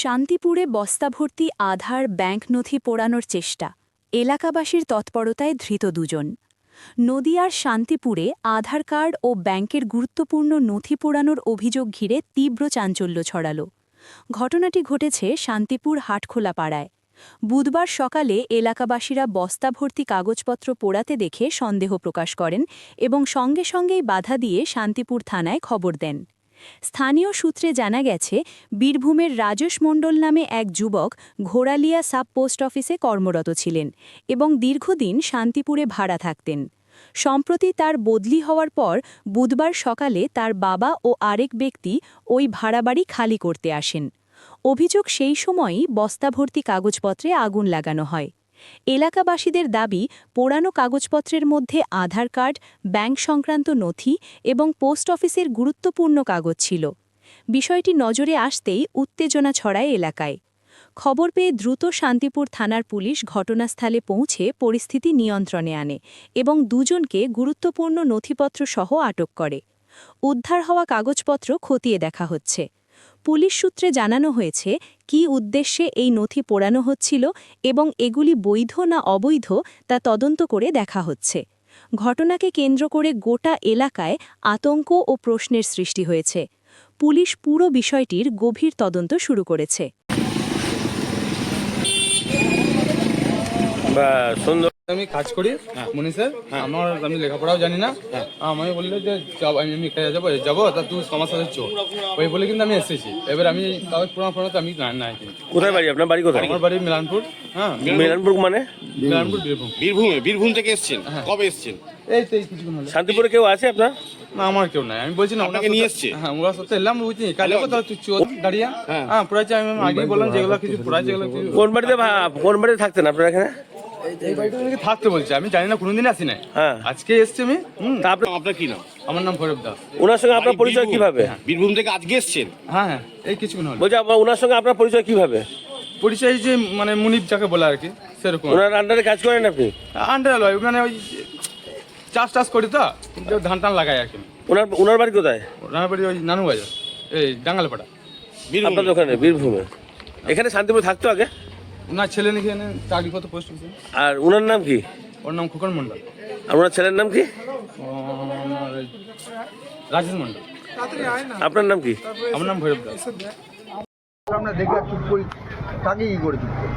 শান্তিপুরে বস্তাভর্তি আধার ব্যাংক নথি পোড়ানোর চেষ্টা। এলাকাবাসীর তৎপরতায় ধৃত দুজন। নদিয়ার শান্তিপুরে আধার কার্ড ও ব্যাংকের গুরুত্বপূর্ণ নথি পোড়ানোর অভিযোগ ঘিরে তীব্র চাঞ্চল্য ছড়াল। ঘটনাটি ঘটেছে শান্তিপুর হাটখোলা পাড়ায় বুধবার সকালে এলাকাবাসীরা বস্তাভর্তি কাগজপত্র পোড়াতে দেখে সন্দেহ প্রকাশ করেন এবং সঙ্গে সঙ্গেই বাধা দিয়ে শান্তিপুর থানায় খবর দেন। স্থানীয় সূত্রে জানা গেছে, বীরভূমের রাজেশ মণ্ডল নামে এক যুবক ঘোড়ালিয়া সাব পোস্ট অফিসে কর্মরত ছিলেন এবং দীর্ঘদিন শান্তিপুরে ভাড়া থাকতেন। সম্প্রতি তার বদলি হওয়ার পর বুধবার সকালে তার বাবা ও আরেক ব্যক্তি ওই ভাড়াবাড়ি খালি করতে আসেন। অভিযোগ সেই সময়ই বস্তাভর্তি কাগজপত্রে আগুন লাগানো হয়। এলাকাবাসীদের দাবি পোড়ানো কাগজপত্রের মধ্যে আধার কার্ড, ব্যাংক সংক্রান্ত নথি এবং পোস্ট অফিসের গুরুত্বপূর্ণ কাগজ ছিল। বিষয়টি নজরে আসতেই উত্তেজনা ছড়ায় এলাকায়। খবর পেয়ে দ্রুত শান্তিপুর থানার পুলিশ ঘটনাস্থলে পৌঁছে পরিস্থিতি নিয়ন্ত্রণে আনে এবং দুজনকে গুরুত্বপূর্ণ নথিপত্র সহ আটক করে। উদ্ধার হওয়া কাগজপত্র খতিয়ে দেখা হচ্ছে। পুলিশ সূত্রে জানানো হয়েছে কি উদ্দেশ্যে এই নথি পোড়ানো হচ্ছিল এবং এগুলি বৈধ না অবৈধ তা তদন্ত করে দেখা হচ্ছে। ঘটনাকে কেন্দ্র করে গোটা এলাকায় আতঙ্ক ও প্রশ্নের সৃষ্টি হয়েছে। পুলিশ পুরো বিষয়টির গভীর তদন্ত শুরু করেছে। সুন্দর আমি কাজ করি মনীষের আমার আমি লেখাপড়াও জানি না। আমাকে বলল যে যাব আমি আমি এখানে যাব যাব তা তুই আমার সাথে চো। ওই বলে কিন্তু আমি এসেছি। এবার আমি কাগজ পুরানো পুরানো তো আমি না নাই কোথায় বাড়ি? আপনার বাড়ি কোথায়? আমার বাড়ি মিলানপুর হ্যাঁ। মেলানপুর মানে? মিলানপুর বীরভূম। বীরভূমে বীরভূম থেকে এসছেন? কবে এসছেন? এই তো কিছুক্ষণ হলো। শান্তিপুরে কেউ আছে আপনার? না আমার কেউ নাই। আমি বলছি না নিয়ে এসছে? হ্যাঁ ওনার সাথে এলাম বুঝছি কালে কোথাও তুই চো দাঁড়িয়ে হ্যাঁ। পুরাইছে আমি আগেই বললাম যেগুলো কিছু পুরাইছে কিছু কোন বাড়িতে কোন বাড়িতে থাকতেন আপনারা এখানে? এই বাড়িটা নাকি থাকতে বলছে আমি জানি না কোনোদিন আসি নাই। হ্যাঁ। আজকে এসছি আমি হুম। তা আপনার কি নাম? আমার নাম ভৈরব দাস। ওনার সঙ্গে আপনার পরিচয় কীভাবে? বীরভূম থেকে আজকে এসছেন? হ্যাঁ হ্যাঁ এই কিছুক্ষণ হলো। বলছি আপনার ওনার সঙ্গে আপনার পরিচয় কীভাবে? পরিচয় যে মানে মুনিপ যাকে বলে আর কি সেরকম। ওনার আন্ডারে কাজ করেন আপনি? আন্ডার লয় মানে ওই চাষ টাস করি তো ধান টান লাগাই আর কি। ওনার ওনার বাড়ি কোথায়? রানার বাড়ি ওই নানু বাজার এই ডাঙ্গালপাড়া। বীরভূম? আপনার ওখানে বীরভূমে। এখানে শান্তিপুর থাকতো আগে? ওনার ছেলে নাকি এখানে চাকরি করতো পোস্ট অফিসে আর ওনার নাম কি? ওর নাম খোকন মণ্ডল। আর ওনার ছেলের নাম কি? ওই রাজেশ মণ্ডল। আপনার নাম কি? আমার নাম ভৈরব দাস। আমরা দেখে চুপ করি থাকি কি করে চুপ করি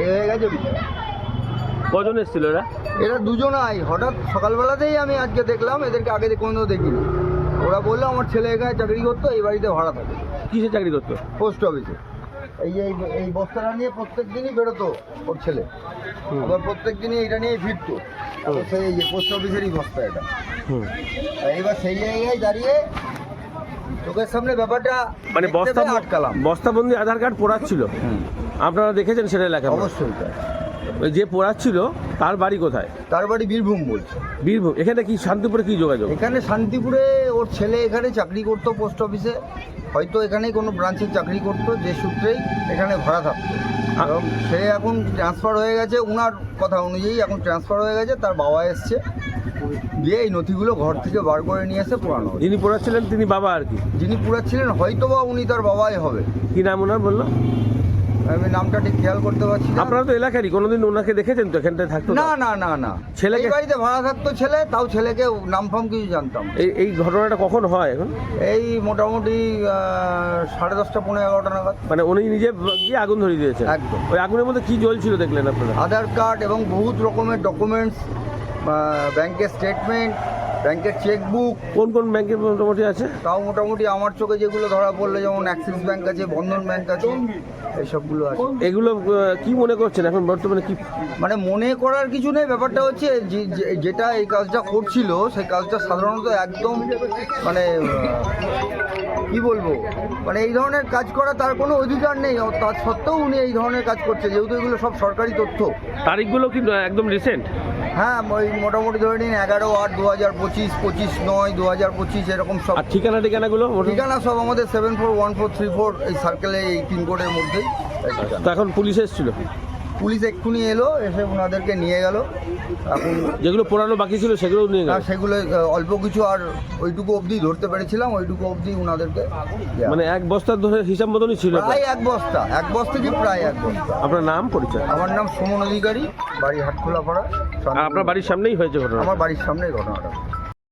এই হয়ে গেছে। কজন এসেছিল এরা? এরা দুজনাই হঠাৎ সকালবেলাতেই আমি আজকে দেখলাম এদেরকে আগে কোনো দেখিনি। ওরা বলল আমার ছেলে এখানে চাকরি করতো এই বাড়িতে ভাড়া থাকে। কিসে চাকরি করতো? পোস্ট অফিসে। এই এই এই বস্তাটা নিয়ে প্রত্যেক দিনই বেরোতো ওর ছেলে। আবার প্রত্যেক দিনই এটা নিয়ে ফিরতো। সেই যে পোস্ট অফিসেরই বস্তা এটা। হুম। এবার সেই জায়গায় দাঁড়িয়ে চোখের সামনে ব্যাপারটা মানে বস্তা আটকালাম। বস্তাবন্দি আধার কার্ড পোড়াচ্ছিল। আপনারা দেখেছেন সেটা এলাকায় অবশ্যই ওই যে পড়াচ্ছিল তার বাড়ি কোথায়? তার বাড়ি বীরভূম বলছে। বীরভূম। এখানে কি শান্তিপুরে কি যোগাযোগ? এখানে শান্তিপুরে ওর ছেলে এখানে চাকরি করতো পোস্ট অফিসে হয়তো এখানেই কোনো ব্রাঞ্চে চাকরি করতো যে সূত্রেই এখানে ভাড়া থাকতো। এবং সে এখন ট্রান্সফার হয়ে গেছে ওনার কথা অনুযায়ী এখন ট্রান্সফার হয়ে গেছে তার বাবা এসছে। দিয়ে এই নথিগুলো ঘর থেকে বার করে নিয়ে এসে পুরানো যিনি পোড়াচ্ছিলেন তিনি বাবা আর কি? যিনি পুরাচ্ছিলেন হয়তো বা উনি তার বাবাই হবে। কি নাম ওনার বলল? আমি নামটা ঠিক খেয়াল করতে পারছি না। আপনারা তো এলাকারই কোনোদিন ওনাকে দেখেছেন তো এখানটায় থাকতো না? না না না ছেলেকে- এই বাড়িতে ভাড়া থাকতো ছেলে তাও ছেলেকে নাম ফাম কিছু জানতাম না। এই এই ঘটনাটা কখন হয় এখন? এই মোটামুটি আহ, সাড়ে দশটা পনেরো এগারোটা নাগাদ। মানে উনি নিজে গিয়ে আগুন ধরিয়ে দিয়েছেন? একদম। ওই আগুনের মধ্যে কি জ্বলছিল দেখলেন আপনারা? আধার কার্ড এবং বহুত রকমের ডকুমেন্টস ব্যাংকের স্টেটমেন্ট ব্যাংকের চেকবুক কোন কোন ব্যাংকের মোটামুটি আছে? তাও মোটামুটি আমার চোখে যেগুলো ধরা পড়ল যেমন অ্যাক্সিস ব্যাংক আছে বন্ধন ব্যাংক আছে এইসবগুলো আছে। এগুলো কি মনে করছেন এখন বর্তমানে কি? মানে মনে করার কিছু নেই ব্যাপারটা হচ্ছে যেটা এই কাজটা করছিল সেই কাজটা সাধারণত একদম মানে কি বলব? মানে এই ধরনের কাজ করা তার কোনো অধিকার নেই। তার সত্ত্বেও উনি এই ধরনের কাজ করছে যেহেতু এগুলো সব সরকারি তথ্য। তারিখগুলো কিন্তু একদম রিসেন্ট হ্যাঁ ওই মোটামুটি ধরে নিন এগারো আট দু হাজার পঁচিশ পঁচিশ নয় দু হাজার পঁচিশ এরকম সব। আর ঠিকানা ঠিকানাগুলো ঠিকানা সব আমাদের seven four one four three four এই সার্কেলে এই পিনকোডের মধ্যেই। এখন পুলিশ এসেছিল? পুলিশ এক্ষুনি এলো এসে ওনাদেরকে নিয়ে গেল। এখন যেগুলো পোড়ানো বাকি ছিল সেগুলো নিয়ে গেল? আর সেগুলো অল্প কিছু আর ওইটুকু অবধি ধরতে পেরেছিলাম ওইটুকু অবধি ওনাদেরকে মানে এক বস্তার ধরে হিসাব মতনই ছিল? প্রায় এক বস্তা এক বস্তা কি প্রায় এক বস্তা। আপনার নাম পরিচয়? আমার নাম সুমন অধিকারী। বাড়ি হাটখোলা পাড়া আপনার বাড়ির সামনেই হয়েছে ঘটনা আমার বাড়ির সামনেই ঘটনাটা।